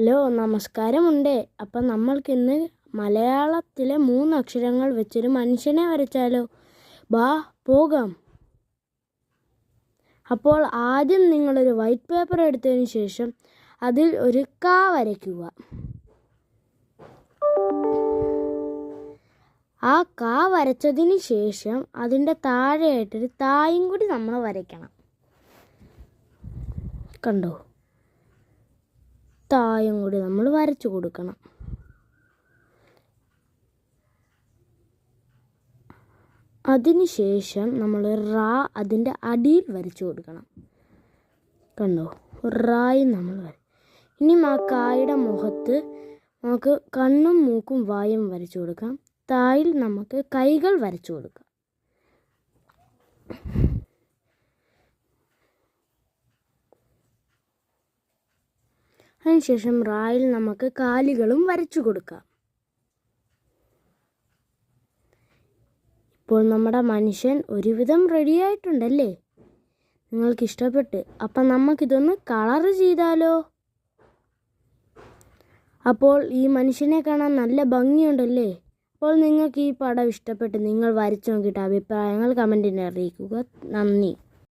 Hello നമസ്കാരമുണ്ട്. അപ്പം നമ്മൾക്കിന്ന് മലയാളത്തിലെ മൂന്ന് അക്ഷരങ്ങൾ വെച്ചൊരു മനുഷ്യനെ വരച്ചാലോ? ബാ പോകാം. അപ്പോൾ ആദ്യം നിങ്ങളൊരു വൈറ്റ് പേപ്പർ എടുത്തതിന് ശേഷം അതിൽ ഒരു കാ വരയ്ക്കുക. ആ കാ വരച്ചതിന് ശേഷം അതിന്റെ താഴെയായിട്ടൊരു തായും കൂടി നമ്മൾ വരയ്ക്കണം. കണ്ടോ? തായും കൂടി നമ്മൾ വരച്ചു കൊടുക്കണം. അതിനുശേഷം നമ്മൾ റാ അതിന്റെ അടിയിൽ വരച്ചു കൊടുക്കണം. കണ്ടോ? റായി നമ്മൾ വര ഇനി ആ കായുടെ മുഖത്ത് നമുക്ക് കണ്ണും മൂക്കും വായും വരച്ചു കൊടുക്കാം. തായിൽ നമുക്ക് കൈകൾ വരച്ചു കൊടുക്കാം. അതിനുശേഷം റായിൽ നമുക്ക് കാലുകളും വരച്ചു കൊടുക്കാം. ഇപ്പോൾ നമ്മുടെ മനുഷ്യൻ ഒരുവിധം റെഡി ആയിട്ടുണ്ടല്ലേ? നിങ്ങൾക്ക് ഇഷ്ടപ്പെട്ട് അപ്പം നമുക്കിതൊന്ന് കളർ ചെയ്താലോ? അപ്പോൾ ഈ മനുഷ്യനെ കാണാൻ നല്ല ഭംഗിയുണ്ടല്ലേ? അപ്പോൾ നിങ്ങൾക്ക് ഈ പടം ഇഷ്ടപ്പെട്ട് നിങ്ങൾ വരച്ചു നോക്കിയിട്ട് അഭിപ്രായങ്ങൾ കമന്റിനെ അറിയിക്കുക. നന്ദി.